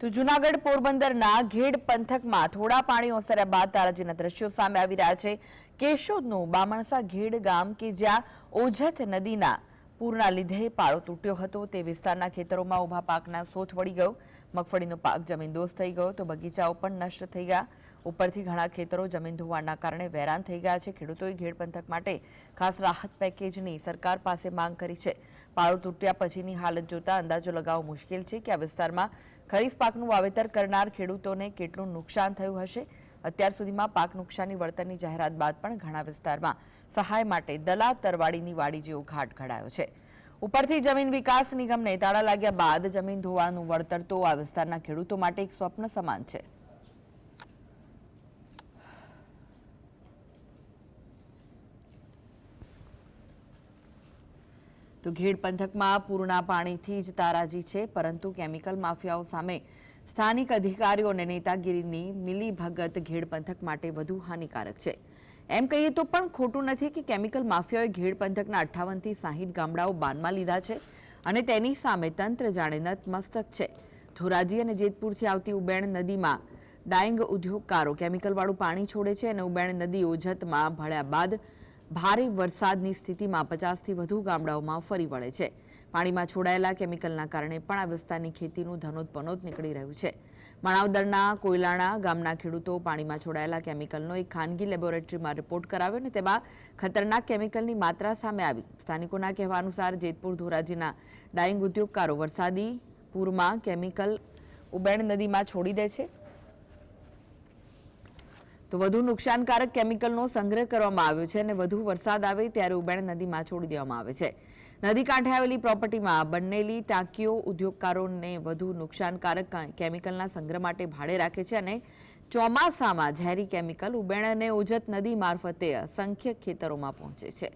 તો જુનાગઢ પોરબંદરના ઘેડ પંથકમાં થોડા પાણી ઓસર્યા બાદ તારાજીના દ્રશ્યો સામે આવી રહ્યા છે. કેશોદનું બામણસા ઘેડ ગામ કે જ્યાં ઓજત નદીના પૂરના લીધે પાળો તૂટ્યો હતો. તે વિસ્તારના ખેતરોમાં ઊભા પાકના સોથ વળી ગયો. મગફળીનો પાક જમીનદોસ્ત થઈ ગયો તો બગીચાઓ પણ નષ્ટ થઈ ગયા. ઉપરથી ઘણા ખેતરો જમીન ધોવાણના કારણે વેરાન થઈ ગયા છે. ખેડૂતોએ ઘેડ પંથક માટે ખાસ રાહત પેકેજની સરકાર પાસે માંગ કરી છે. પાળો તૂટ્યા પછીની હાલત જોતા અંદાજો લગાવવો મુશ્કેલ છે કે આ વિસ્તારમાં ખરીફ પાકનું વાવેતર કરનાર ખેડૂતોને કેટલું નુકસાન થયું હશે? અત્યાર સુધીમાં પાક નુકસાની વળતરની જાહેરાત બાદ પણ ઘણા વિસ્તારમાં સહાય માટે દલા તરવાડીની વાડી જેવો ઘાટ ઘડાયો છે. ઉપરથી જમીન વિકાસ નિગમને તાળા લાગ્યા બાદ જમીન ધોવાણનું વળતર તો આ વિસ્તારના ખેડૂતો માટે એક સ્વપ્ન સમાન છે. તો ઘેડ પંથકમાં પૂરના પાણીથી જ તારાજી છે, પરંતુ કેમિકલ માફિયાઓ સામે સ્થાનિક અધિકારીઓ અને નેતાગીરીની મિલીભગત ઘેડ પંથક માટે વધુ હાનિકારક છે. એમ કહીએ તો પણ ખોટું નથી કે કેમિકલ માફિયાઓએ ઘેડ પંથકના અઠ્ઠાવનથી સાહીઠ ગામડાઓ બાનમાં લીધા છે અને તેની સામે તંત્ર જાણે નતમસ્તક છે. ધોરાજી અને જેતપુરથી આવતી ઉબેણ નદીમાં ડાઈંગ ઉદ્યોગકારો કેમિકલવાળું પાણી છોડે છે અને ઉબેણ નદી ઓજતમાં ભળ્યા બાદ ભારે વરસાદની સ્થિતિમાં પચાસથી વધુ ગામડાઓમાં ફરી વળે છે. પાણીમાં છોડાયેલા કેમિકલના કારણે પણ આ વિસ્તારની ખેતીનું ધનોતપનોત નીકળી રહ્યું છે. માણાવદરના કોયલાણા ગામના ખેડૂતો પાણીમાં છોડાયેલા કેમિકલનો એક ખાનગી લેબોરેટરીમાં રિપોર્ટ કરાવ્યો અને તેમાં ખતરનાક કેમિકલની માત્રા સામે આવી. સ્થાનિકોના કહેવા અનુસાર જેતપુર ધોરાજીના ડાઈંગ ઉદ્યોગકારો વરસાદી પૂરમાં કેમિકલ ઉબેણ નદીમાં છોડી દે છે. તો વધુ નુકસાનકારક કેમિકલનો સંગ્રહ કરવામાં આવ્યો છે અને વધુ વરસાદ આવે ત્યારે ઉબેણ નદીમાં છોડી દેવામાં આવે છે. નદી કાંઠે આવેલી પ્રોપર્ટીમાં બનેલી ટાંકીઓ ઉદ્યોગકારોને વધુ નુકસાનકારક કેમિકલના સંગ્રહ માટે ભાડે રાખે છે અને ચોમાસામાં ઝેરી કેમિકલ ઉબેણ અને ઓજત નદી મારફતે અસંખ્ય ખેતરોમાં પહોંચે છે.